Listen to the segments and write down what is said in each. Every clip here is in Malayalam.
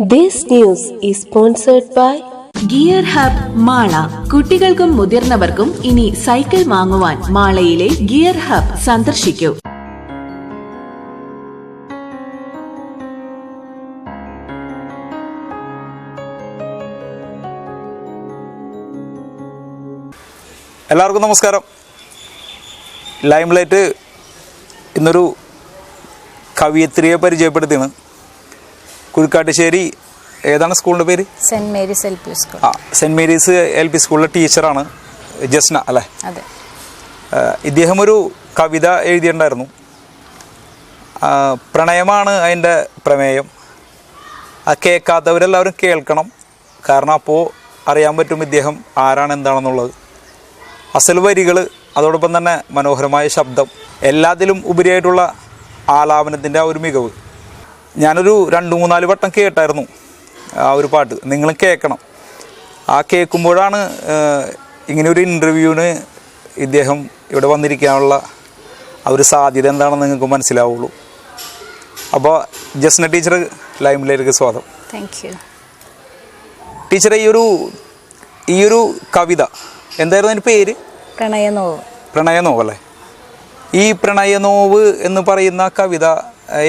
This news is sponsored by gear hub Mala കുട്ടികൾക്കും മുതിർന്നവർക്കും ഇനി സൈക്കിൾ വാങ്ങുവാൻ മാളയിലെ ഗിയർ ഹബ് സന്ദർശിക്കൂ. എല്ലാവർക്കും നമസ്കാരം. ലൈംലൈറ്റ് ഇന്നൊരു കവിയത്രിയെ പരിചയപ്പെടുത്തിയാണ്. കുരുക്കാട്ടുശ്ശേരി ഏതാണ് സ്കൂളിന്റെ പേര്? Saint Mary's L P school. ആ സെന്റ് മേരീസ് എൽ പി സ്കൂളിലെ ടീച്ചറാണ് ജസ്ന അല്ലേ? അതെ. ഇദ്ദേഹം ഒരു കവിത എഴുതിയിട്ടുണ്ടായിരുന്നു. പ്രണയമാണ് അതിന്റെ പ്രമേയം. ആ കേൾക്കാത്തവരെല്ലാവരും കേൾക്കണം. കാരണം അപ്പോൾ അറിയാൻ പറ്റും ഇദ്ദേഹം ആരാണ് എന്താണെന്നുള്ളത്. അസൽ വരികൾ അതോടൊപ്പം തന്നെ മനോഹരമായ ശബ്ദം. എല്ലാത്തിലും ഉപരിയായിട്ടുള്ള ആലാപനത്തിന്റെ ആ ഒരു മികവ്. ഞാനൊരു രണ്ട് മൂന്നാൽ വട്ടം കേട്ടായിരുന്നു ആ ഒരു പാട്ട്. നിങ്ങൾ കേൾക്കണം. ആ കേൾക്കുമ്പോഴാണ് ഇങ്ങനെ ഒരു ഇന്റർവ്യൂവിന് ഇദ്ദേഹം ഇവിടെ വന്നിരിക്കാനുള്ള ആ ഒരു സാധ്യത എന്താണെന്ന് നിങ്ങൾക്ക് മനസ്സിലാവുള്ളൂ. അപ്പോൾ ജസ്ന ടീച്ചർ ലൈമിലേക്ക് സ്വാഗതം. താങ്ക് യു ടീച്ചറെ ഈ ഒരു ഈ ഒരു കവിത എന്തായിരുന്നു അതിന്റെ പേര്? പ്രണയനോവ്. പ്രണയനോവ് അല്ലേ? ഈ പ്രണയനോവ് എന്ന് പറയുന്ന കവിത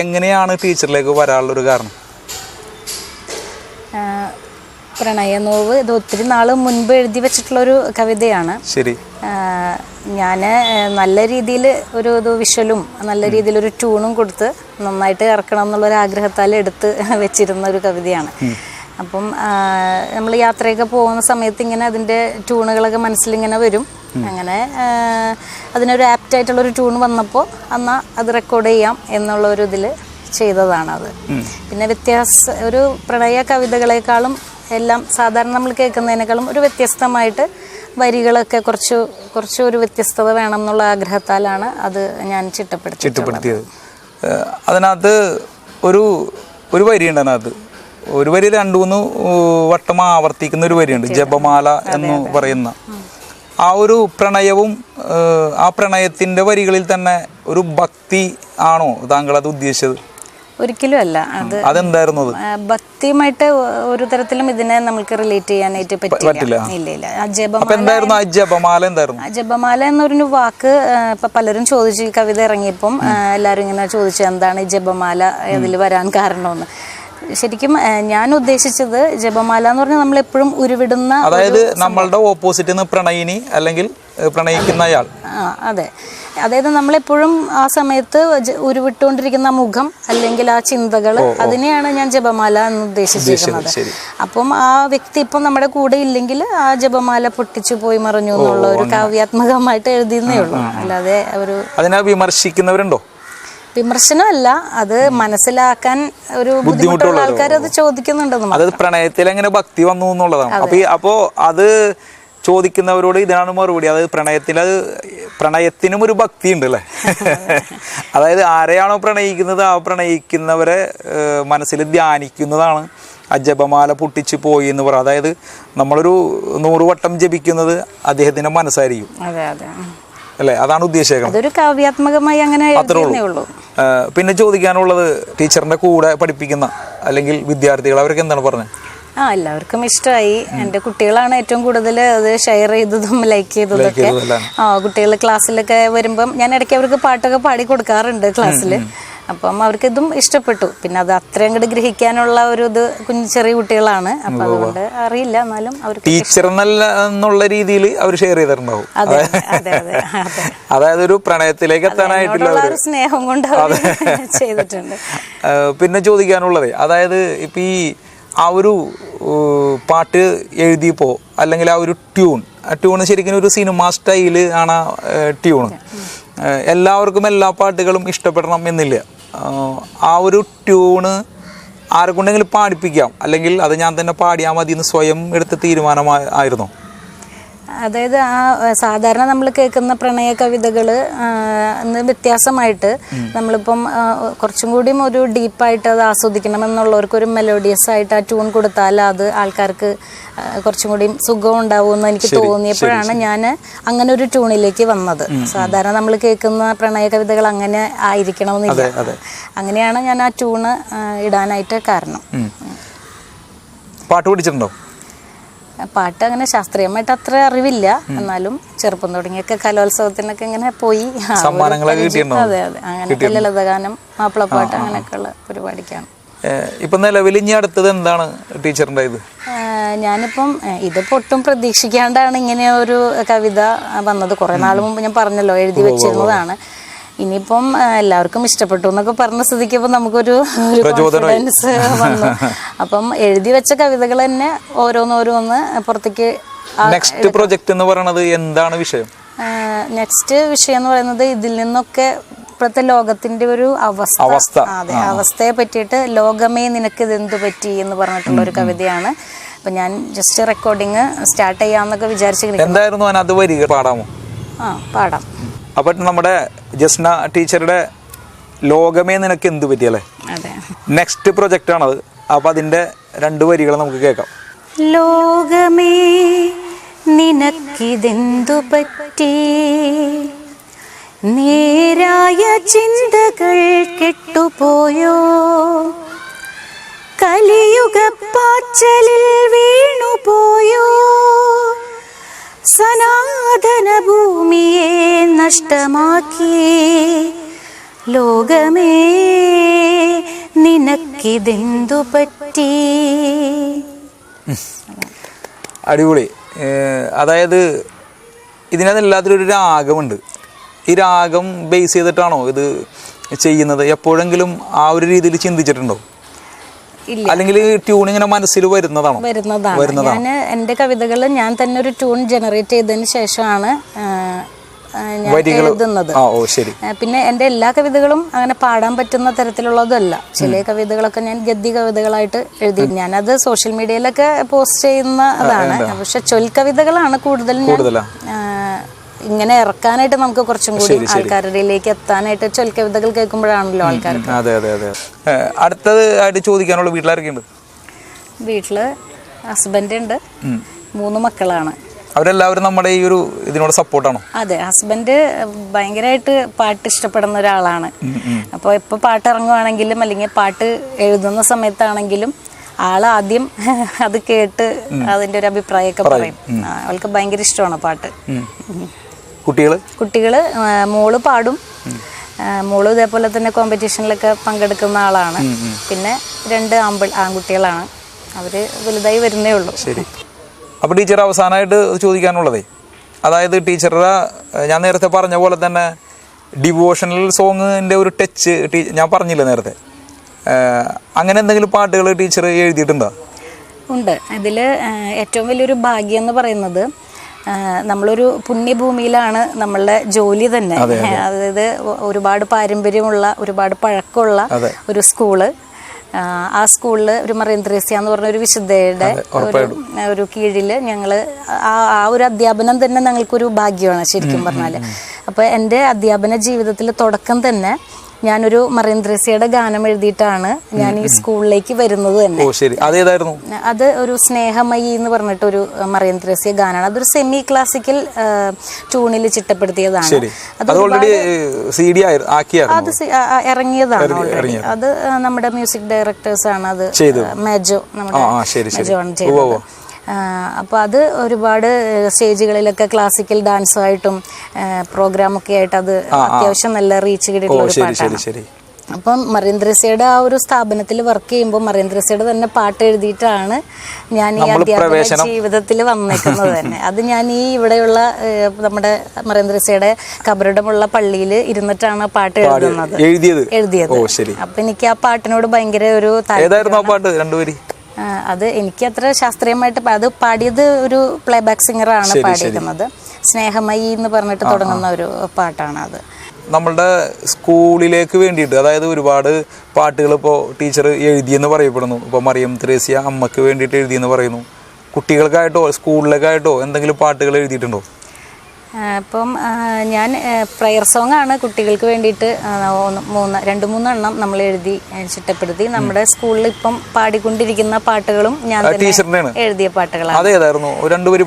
എങ്ങനെയാണ് ടീച്ചറിലേക്ക് വരാനുള്ളൊരു കാരണം? പ്രണയനോവ് ഇത് ഒത്തിരി നാൾ മുൻപ് എഴുതി വെച്ചിട്ടുള്ളൊരു കവിതയാണ്. ശരി. ഞാൻ നല്ല രീതിയിൽ ഒരു ഇത് വിഷ്വലും നല്ല രീതിയിൽ ഒരു ട്യൂണും കൊടുത്ത് നന്നായിട്ട് ഇറക്കണം എന്നുള്ളൊരു ആഗ്രഹത്താൽ എടുത്ത് വെച്ചിരുന്ന ഒരു കവിതയാണ് അപ്പം നമ്മൾ യാത്രയൊക്കെ പോകുന്ന സമയത്ത് ഇങ്ങനെ അതിന്റെ ട്യൂണുകളൊക്കെ മനസ്സിലിങ്ങനെ വരും. അങ്ങനെ അതിനൊരു ആപ്റ്റായിട്ടുള്ളൊരു ട്യൂൺ വന്നപ്പോൾ എന്നാൽ അത് റെക്കോർഡ് ചെയ്യാം എന്നുള്ള ഒരു ഇതിൽ ചെയ്തതാണത് പിന്നെ വ്യത്യാസ ഒരു പ്രണയ കവിതകളെക്കാളും എല്ലാം സാധാരണ നമ്മൾ കേൾക്കുന്നതിനേക്കാളും ഒരു വ്യത്യസ്തമായിട്ട് വരികളൊക്കെ കുറച്ച് കുറച്ച് ഒരു വ്യത്യസ്തത വേണം എന്നുള്ള ആഗ്രഹത്താലാണ് അത് ഞാൻ ചിട്ടപ്പെടുത്തി ചിട്ടപ്പെടുത്തിയത്. അതിനകത്ത് ഒരു ഒരു വരിയുണ്ട് അതിനകത്ത് ഒരു വരി രണ്ടു മൂന്ന് വട്ടം ആവർത്തിക്കുന്ന ഒരു വരിയുണ്ട്. ജപമാല എന്ന് പറയുന്ന. ആ ഒരു പ്രണയവും ആ പ്രണയത്തിന്റെ വരികളിൽ തന്നെ ഒരു ഭക്തി ആണോ താങ്കൾ അത് ഉദ്ദേശിച്ചത്? ഒരിക്കലും അല്ല. അത് അതെന്തായിരുന്നു അത്? ഭക്തിയുമായിട്ട് ഒരു തരത്തിലും ഇതിനെ നമുക്ക് റിലേറ്റ് ചെയ്യാനായിട്ട് പറ്റില്ല. ഇല്ല ഇല്ല. ജപമാല ജപമാല എന്തായിരുന്നു? ജപമാല എന്നൊരു വാക്ക് ഇപ്പൊ പലരും ചോദിച്ചു ഈ കവിത ഇറങ്ങിയപ്പം എല്ലാരും ഇങ്ങനെ ചോദിച്ചു എന്താണ് ഈ ജപമാല? ഇതിൽ വരാൻ കാരണമെന്ന് ശരിക്കും ഞാൻ ഉദ്ദേശിച്ചത് ജപമാല എന്ന് പറഞ്ഞാൽ നമ്മൾ എപ്പോഴും ഉരുവിടുന്ന അതായത് നമ്മളുടെ ഓപ്പോസിറ്റ് നിന്ന് പ്രണയിനി അല്ലെങ്കിൽ പ്രണയിക്കുന്നയാൾ പ്രണയിക്കുന്ന അയാൾ. ആ അതെ. അതായത് നമ്മളെപ്പോഴും ആ സമയത്ത് ഉരുവിട്ടുകൊണ്ടിരിക്കുന്ന മുഖം അല്ലെങ്കിൽ ആ ചിന്തകൾ അതിനെയാണ് ഞാൻ ജപമാല എന്ന് ഉദ്ദേശിച്ചിരിക്കുന്നത്. അപ്പം ആ വ്യക്തി ഇപ്പം നമ്മുടെ കൂടെ ഇല്ലെങ്കിൽ ആ ജപമാല പൊട്ടിച്ചു പോയി മറിഞ്ഞു എന്നുള്ള ഒരു കാവ്യാത്മകമായിട്ട് എഴുതിയെന്നേ ഉള്ളൂ. അല്ലാതെ ഒരു അതിനെ വിമർശിക്കുന്നവരുണ്ടോ? വിമർശനമല്ല. അത് മനസ്സിലാക്കാൻ ഒരു ബുദ്ധിമുട്ടുള്ള ആൾക്കാർ അത് ചോദിക്കുന്നുണ്ടെന്ന് അതായത് പ്രണയത്തിൽ എങ്ങനെ ഭക്തി വന്നു എന്നുള്ളതാണ്. അപ്പൊ അപ്പോ അത് ചോദിക്കുന്നവരോട് ഇതാണ് മറുപടി. അതായത് പ്രണയത്തിൽ അത് പ്രണയത്തിനും ഒരു ഭക്തി ഉണ്ട് അല്ലേ? അതായത് ആരെയാണോ പ്രണയിക്കുന്നത് ആ പ്രണയിക്കുന്നവരെ മനസ്സിൽ ധ്യാനിക്കുന്നതാണ്. ആ ജപമാല പൊട്ടിച്ച് പോയി എന്ന് പറ അതായത് നമ്മളൊരു നൂറ് വട്ടം ജപിക്കുന്നത് അദ്ദേഹത്തിന്റെ മനസ്സായിരിക്കും. അതെ അതെ. അല്ലേ? അതാണ് ഉദ്ദേശിക്കുന്നത് അതൊരു കാവ്യാത്മകമായി അങ്ങനെ ഉള്ളൂ. പിന്നെ ചോദിക്കാനുള്ളത് ടീച്ചറിന്റെ കൂടെ പഠിപ്പിക്കുന്ന അല്ലെങ്കിൽ വിദ്യാർത്ഥികൾ അവർക്ക് എന്താണ് പറഞ്ഞത് ആ എല്ലാവർക്കും ഇഷ്ടമായി. എന്റെ കുട്ടികളാണ് ഏറ്റവും കൂടുതൽ അത് ഷെയർ ചെയ്തതും ലൈക്ക് ചെയ്തതൊക്കെ? ആ കുട്ടികൾ ക്ലാസ്സിലൊക്കെ വരുമ്പം ഞാൻ ഇടയ്ക്ക് അവർക്ക് പാട്ടൊക്കെ പാടി കൊടുക്കാറുണ്ട് ക്ലാസ്സിൽ അപ്പം അവർക്ക് ഇതും ഇഷ്ടപ്പെട്ടു. പിന്നെ അത് അത്രയും അങ്ങോട്ട് ഗ്രഹിക്കാനുള്ള ഒരു ഇത് കുഞ്ഞു ചെറിയ കുട്ടികളാണ്. അപ്പൊ അതുകൊണ്ട് അറിയില്ല. എന്നാലും അവർ ടീച്ചർ എന്നുള്ള രീതിയിൽ അവർ ഷെയർ ചെയ്തിട്ടുണ്ടാവും. അതെ അതെ. അതെ അതെ അതായത് ഒരു പ്രണയത്തിലേക്ക് അവർ ഒരു സ്നേഹം കൊണ്ട് ചെയ്തിട്ടുണ്ട്. പിന്നെ ചോദിക്കാനുള്ളത് അതായത് ഇപ്പൊ ഈ ആ ഒരു പാട്ട് എഴുതിയപ്പോൾ അല്ലെങ്കിൽ ആ ഒരു ട്യൂൺ ആ ട്യൂൺ ശരിക്കും ഒരു സിനിമ സ്റ്റൈൽ ആണ് ട്യൂൺ എല്ലാവർക്കും എല്ലാ പാട്ടുകളും ഇഷ്ടപ്പെടണം എന്നില്ല. ആ ഒരു ട്യൂണ് ആരെക്കൊണ്ടെങ്കിലും പാടിപ്പിക്കാം. അല്ലെങ്കിൽ അത് ഞാൻ തന്നെ പാടിയാൽ മതി എന്ന് സ്വയം എടുത്ത തീരുമാനമായിരുന്നോ അതായത് ആ സാധാരണ നമ്മൾ കേൾക്കുന്ന പ്രണയ കവിതകൾ വ്യത്യാസമായിട്ട് നമ്മളിപ്പം കുറച്ചും കൂടിയും ഒരു ഡീപ്പായിട്ട് അത് ആസ്വദിക്കണം എന്നുള്ളവർക്ക് ഒരു മെലോഡിയസ് ആയിട്ട് ആ ട്യൂൺ കൊടുത്താൽ അത് ആൾക്കാർക്ക് കുറച്ചും കൂടിയും സുഖം ഉണ്ടാവുമെന്ന് എനിക്ക് തോന്നിയപ്പോഴാണ് ഞാൻ അങ്ങനെ ഒരു ട്യൂണിലേക്ക് വന്നത്. സാധാരണ നമ്മൾ കേൾക്കുന്ന പ്രണയ കവിതകൾ അങ്ങനെ ആയിരിക്കണമെന്നില്ല. അങ്ങനെയാണ് ഞാൻ ആ ട്യൂണ് ഇടാനായിട്ട് കാരണം. പാട്ട് പഠിച്ചിട്ടുണ്ടോ? പാട്ട് അങ്ങനെ ശാസ്ത്രീയമായിട്ട് അത്ര അറിവില്ല. എന്നാലും ചെറുപ്പം തുടങ്ങിയൊക്കെ കലോത്സവത്തിനൊക്കെ ഇങ്ങനെ പോയി. അതെ അതെ. അങ്ങനെ ലളിതഗാനം മാപ്പിളപ്പാട്ട് അങ്ങനെയൊക്കെയുള്ള പരിപാടിക്കാണ്. ഇപ്പൊ നിലവിൽ ഇനി അടുത്തത് എന്താണ് ടീച്ചറിന്റെ ഇത്? ഞാനിപ്പം ഇതിപ്പോ ഒട്ടും പ്രതീക്ഷിക്കാണ്ടാണ് ഇങ്ങനെ ഒരു കവിത വന്നത്. കുറെ നാൾ മുമ്പ് ഞാൻ പറഞ്ഞല്ലോ എഴുതി വെച്ചിരുന്നതാണ്. ഇനിയിപ്പം എല്ലാവർക്കും ഇഷ്ടപ്പെട്ടു എന്നൊക്കെ പറഞ്ഞ സ്ഥിതിക്ക് ഇപ്പം നമുക്കൊരു കോൺഫിഡൻസ് വന്നു. അപ്പം എഴുതി വെച്ച കവിതകൾ തന്നെ ഓരോന്നോരോന്ന് പുറത്തേക്ക് നെക്സ്റ്റ് പ്രൊജക്ട് എന്ന് പറയുന്നത് എന്താണ് വിഷയം? നെക്സ്റ്റ് വിഷയം എന്ന് പറയുന്നത് ഇതിൽ നിന്നൊക്കെ ഇപ്പോഴത്തെ ലോകത്തിന്റെ ഒരു അവസ്ഥ. അതെ അവസ്ഥയെ പറ്റിയിട്ട് ലോകമേ നിനക്ക് ഇതെന്ത് പറ്റി എന്ന് പറഞ്ഞിട്ടുള്ള ഒരു കവിതയാണ്. അപ്പൊ ഞാൻ ജസ്റ്റ് റെക്കോർഡിങ് സ്റ്റാർട്ട് ചെയ്യാന്നൊക്കെ വിചാരിച്ചിരിക്കുന്നു. എന്തായിരുന്നു വരിക പാടാമോ? ആ പാടാം. അപ്പം നമ്മുടെ ജസ്ന ടീച്ചറുടെ ലോകമേ നിനക്ക് എന്ത് പറ്റിയല്ലേ? നെക്സ്റ്റ് പ്രൊജക്റ്റ് ആണത്. അപ്പം അതിന്റെ രണ്ട് വരികൾ നമുക്ക് കേൾക്കാം. ലോകമേ നിനക്കിതെന്തു പറ്റി? നേരായ ചിന്തകൾ കെട്ടുപോയോ? കലിയുഗപ്പാച്ചലിൽ നഷ്ടമാക്കി ലോകമേ നിനക്കിതെന്തു പറ്റി അടിപൊളി അതായത് ഇതിനകത്ത് എല്ലാത്തിലും ഒരു രാഗമുണ്ട്. ഈ രാഗം ബേസ് ചെയ്തിട്ടാണോ ഇത് ചെയ്യുന്നത്? എപ്പോഴെങ്കിലും ആ ഒരു രീതിയിൽ ചിന്തിച്ചിട്ടുണ്ടോ? അല്ലെങ്കിൽ ട്യൂൺ ഇങ്ങനെ മനസ്സിൽ വരുന്നതാണോ? വരുന്നതാണ്. വരുന്നതാണ്. ഞാൻ എന്റെ കവിതകൾ ഞാൻ തന്നെ ഒരു ട്യൂൺ ജനറേറ്റ് ചെയ്തതിന് ശേഷമാണ് എഴുതുന്നത്. പിന്നെ എന്റെ എല്ലാ കവിതകളും അങ്ങനെ പാടാൻ പറ്റുന്ന തരത്തിലുള്ളതല്ല ചില കവിതകളൊക്കെ ഞാൻ ഗദ്യ കവിതകളായിട്ട് എഴുതി. ഞാനത് സോഷ്യൽ മീഡിയയിലൊക്കെ പോസ്റ്റ് ചെയ്യുന്നതാണ് പക്ഷെ ചൊൽക്കവിതകളാണ് കൂടുതൽ ഞാൻ ഇങ്ങനെ ഇറക്കാനായിട്ട് നമുക്ക് കുറച്ചും കൂടി ആൾക്കാരുടെയിലേക്ക് എത്താനായിട്ട് ചൊൽക്കവിതകൾ കേൾക്കുമ്പോഴാണല്ലോ ആൾക്കാർക്ക്. അതെ അതെ അതെ. അടുത്തത് ആയിട്ട് ചോദിക്കാനുള്ള വീട്ടിലാരൊക്കെയുണ്ട്? വീട്ടിൽ ഹസ്ബൻഡ് ഉണ്ട്. മൂന്ന് മക്കളാണ്. അവരെല്ലാവരും നമ്മുടെ ഈ ഒരു ഇതിനോട് സപ്പോർട്ടാണോ? അതെ ഹസ്ബൻഡ് ഭയങ്കരമായിട്ട് പാട്ട് ഇഷ്ടപ്പെടുന്ന ഒരാളാണ്. അപ്പോൾ ഇപ്പോൾ പാട്ട് ഇറങ്ങുവാണെങ്കിലും അല്ലെങ്കിൽ പാട്ട് എഴുതുന്ന സമയത്താണെങ്കിലും ആൾ ആദ്യം അത് കേട്ട് അതിന്റെ ഒരു അഭിപ്രായമൊക്കെ പറയും. അവൾക്ക് ഭയങ്കര ഇഷ്ടമാണ് പാട്ട്. കുട്ടികൾ? കുട്ടികൾ മോൾ പാടും. മോൾ ഇതേപോലെ തന്നെ കോമ്പറ്റീഷനിലൊക്കെ പങ്കെടുക്കുന്ന ആളാണ്. പിന്നെ രണ്ട് ആമ്പിൾ ആൺകുട്ടികളാണ്. അവർ വലുതായി വരുന്നേ ഉള്ളൂ. ശരി. അപ്പോൾ ടീച്ചർ അവസാനമായിട്ട് ചോദിക്കാനുള്ളതേ. അതായത് ടീച്ചറുടെ ഞാൻ നേരത്തെ പറഞ്ഞ പോലെ തന്നെ ഡിവോഷണൽ സോങ്ങിന്റെ ഒരു ടച്ച് ടീ ഞാൻ പറഞ്ഞില്ല നേരത്തെ? അങ്ങനെ എന്തെങ്കിലും പാട്ടുകൾ ടീച്ചർ എഴുതിയിട്ടുണ്ടോ? ഉണ്ട്. ഇതിൽ ഏറ്റവും വലിയൊരു ഭാഗ്യം എന്ന് പറയുന്നത് നമ്മളൊരു പുണ്യഭൂമിയിലാണ് നമ്മളുടെ ജോലി തന്നെ. അതായത് ഒരുപാട് പാരമ്പര്യമുള്ള ഒരുപാട് പഴക്കമുള്ള. ഒരു സ്കൂൾ. ആ, സ്കൂളിൽ ഒരു മറിയം ത്രേസ്യ എന്ന് പറഞ്ഞ ഒരു വിശുദ്ധയുടെ ഒരു ഒരു കീഴിൽ ഞങ്ങൾ ആ ആ ഒരു അധ്യാപനം തന്നെ ഞങ്ങൾക്കൊരു ഭാഗ്യമാണ് ശരിക്കും പറഞ്ഞാൽ അപ്പോൾ എന്റെ അധ്യാപന ജീവിതത്തിൽ തുടക്കം തന്നെ ഞാനൊരു മറീന്ദ്രസിയുടെ ഗാനം എഴുതിയിട്ടാണ് ഞാൻ ഈ സ്കൂളിലേക്ക് വരുന്നത് തന്നെ. അതേതായിരുന്നു? അത് ഒരു സ്നേഹമയി എന്ന് പറഞ്ഞിട്ടൊരു മറീന്ദ്രസിയ ത്രേസ്യ ഗാനാണ്. അതൊരു സെമി ക്ലാസിക്കൽ ട്യൂണിൽ ചിട്ടപ്പെടുത്തിയതാണ്. അത് ഇറങ്ങിയതാണ് ഓൾറെഡി അത് നമ്മുടെ മ്യൂസിക് ഡയറക്ടേഴ്സ് ആണ് അത് മെജോ നമ്മുടെ. മേജോ ആണ് ചെയ്തത്. അപ്പോൾ അത് ഒരുപാട് സ്റ്റേജുകളിലൊക്കെ ക്ലാസിക്കൽ ഡാൻസുമായിട്ടും പ്രോഗ്രാമൊക്കെ ആയിട്ട് അത് അത്യാവശ്യം നല്ല റീച്ച് കിട്ടിയിട്ടുള്ള ഒരു പാട്ടാണ്. അപ്പം മറീന്ദ്രസയുടെ ആ ഒരു സ്ഥാപനത്തിൽ വർക്ക് ചെയ്യുമ്പോൾ മറീന്ദ്രസയുടെ തന്നെ പാട്ട് എഴുതിയിട്ടാണ് ഞാൻ ഈ അധ്യാപന ജീവിതത്തിൽ വന്നേക്കുന്നത് തന്നെ. അത് ഞാൻ ഈ ഇവിടെയുള്ള നമ്മുടെ മറീന്ദ്രസയുടെ കബറിടമുള്ള പള്ളിയിൽ ഇരുന്നിട്ടാണ് ആ പാട്ട് എഴുതുന്നത്. എഴുതിയത്. എഴുതിയത്. അപ്പൊ എനിക്ക് ആ പാട്ടിനോട് ഭയങ്കര ഒരു താല്പര്യം അത് എനിക്ക് അത്ര ശാസ്ത്രീയമായിട്ട് അത് പാടിയത് ഒരു പ്ലേബാക്ക് സിംഗറാണ് പാടിയിരിക്കുന്നത് സ്നേഹമയി എന്ന് പറഞ്ഞിട്ട് തുടങ്ങുന്ന ഒരു പാട്ടാണ് അത്. നമ്മളുടെ സ്കൂളിലേക്ക് വേണ്ടിയിട്ട് അതായത് ഒരുപാട് പാട്ടുകൾ ഇപ്പോൾ ടീച്ചർ എഴുതിയെന്ന് പറയപ്പെടുന്നു. ഇപ്പോൾ മറിയം ത്രേസ്യ അമ്മയ്ക്ക് വേണ്ടിയിട്ട് എഴുതിയെന്ന് പറയുന്നു. കുട്ടികൾക്കായിട്ടോ സ്കൂളിലേക്കായിട്ടോ എന്തെങ്കിലും പാട്ടുകൾ എഴുതിയിട്ടുണ്ടോ? അപ്പം ഞാൻ പ്രയർ സോങ് ആണ് കുട്ടികൾക്ക് വേണ്ടിയിട്ട് മൂന്ന് രണ്ട് മൂന്നെണ്ണം നമ്മൾ എഴുതി ചിട്ടപ്പെടുത്തി. നമ്മുടെ സ്കൂളിൽ ഇപ്പം പാടിക്കൊണ്ടിരിക്കുന്ന പാട്ടുകളും ഞാൻ എഴുതിയ പാട്ടുകളാണ്. അതേതായിരുന്നു രണ്ടുപേര്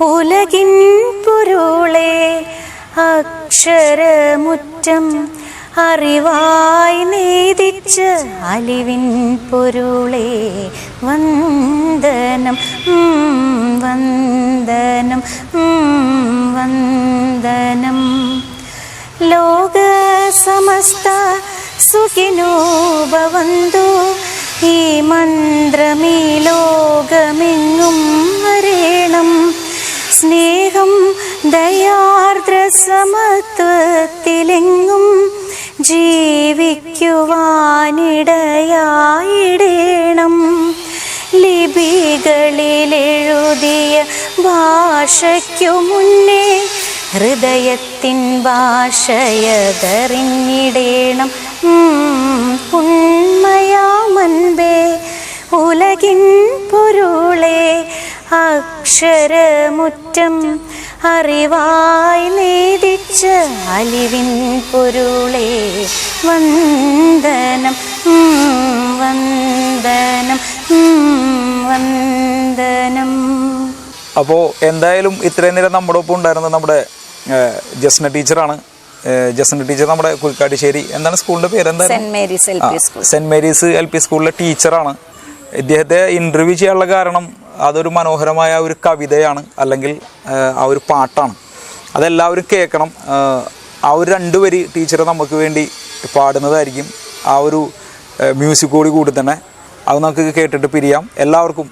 ഉലകിൻ പൊരുളേ അക്ഷരമുറ്റം അറിവായി നേതിച്ച് അലിവിൻ പൊരുളേ വന്ദനം വന്ദനം വന്ദനം. ലോക സമസ്ത സുഖിനോ ഭവന്തു ഈ മന്ത്രമീ ലോകമെങ്ങും വരേണം. സ്നേഹം ദയാർദ്ര സമത്വത്തിലെങ്ങും ജീവിക്കുവാനിടയായിടേണം. ലിപികളിലെഴുതിയ ഭാഷയ്ക്കു മുന്നേ ഹൃദയത്തിൻ ഭാഷയതറിഞ്ഞിടേണം. ഉണ്മയാമൻപേ ഉലകിൻ പൊരുളെ അക്ഷരമുറ്റം അറിവായി നേതിച്ച അലിവിൻ പൊരുളേ വന്ദനം. വന്ദനം. വന്ദനം. അപ്പോൾ എന്തായാലും ഇത്രയും നേരം നമ്മുടെ ഒപ്പം ഉണ്ടായിരുന്നത് നമ്മുടെ ജസ്ന ടീച്ചറാണ്. ജസ്ന ടീച്ചർ നമ്മുടെ കുഴിക്കാട്ടിശ്ശേരി എന്താണ് സ്കൂളിന്റെ പേര്? എന്താണ്? സെന്റ് മേരീസ് എൽ പി സ്കൂളിലെ ടീച്ചറാണ്. ഇദ്ദേഹത്തെ ഇന്റർവ്യൂ ചെയ്യാനുള്ള കാരണം അതൊരു മനോഹരമായ ഒരു കവിതയാണ് അല്ലെങ്കിൽ ആ, ഒരു പാട്ടാണ്. അതെല്ലാവരും കേൾക്കണം. ആ, ആ ഒരു രണ്ട് വരി ടീച്ചർ നമുക്ക് വേണ്ടി പാടുന്നതായിരിക്കും. ആ ഒരു മ്യൂസിക്കോട് കൂടി തന്നെ അത് നമുക്ക് കേട്ടിട്ട് പിരിയാം. എല്ലാവർക്കും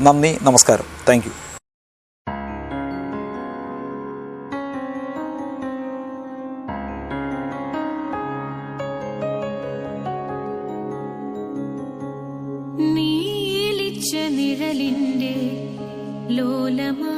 നന്ദി നമസ്കാരം. താങ്ക് നിഴലിന്റെ ലോലമാം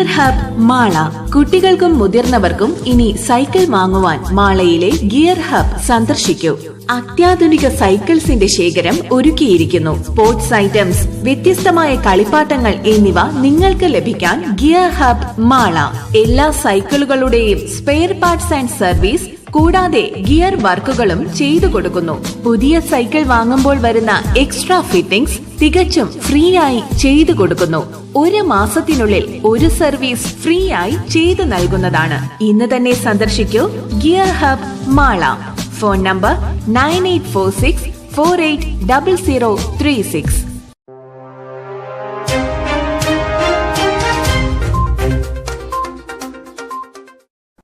ഹബ് മാള. കുട്ടികൾക്കും മുതിർന്നവർക്കും ഇനി സൈക്കിൾ വാങ്ങുവാൻ മാളയിലെ ഗിയർ ഹബ് സന്ദർശിക്കൂ. അത്യാധുനിക സൈക്കിൾസിന്റെ ശേഖരം ഒരുക്കിയിരിക്കുന്നു. സ്പോർട്സ് ഐറ്റംസ് വ്യത്യസ്തമായ കളിപ്പാട്ടങ്ങൾ എന്നിവ നിങ്ങൾക്ക് ലഭിക്കാൻ ഗിയർ ഹബ് മാള. എല്ലാ സൈക്കിളുകളുടെയും സ്പെയർ പാർട്സ് ആൻഡ് സർവീസ് കൂടാതെ ഗിയർ വർക്കുകളും ചെയ്തു കൊടുക്കുന്നു. പുതിയ സൈക്കിൾ വാങ്ങുമ്പോൾ വരുന്ന എക്സ്ട്രാ ഫിറ്റിംഗ്സ് തികച്ചും ഫ്രീ ആയി ചെയ്തു കൊടുക്കുന്നു. ഒരു മാസത്തിനുള്ളിൽ ഒരു സർവീസ് ഫ്രീ ആയി ചെയ്തു നൽകുന്നതാണ്. ഇന്ന് തന്നെ സന്ദർശിക്കൂ. Gear hub Mala. Phone number nine eight four six four eight double zero three six.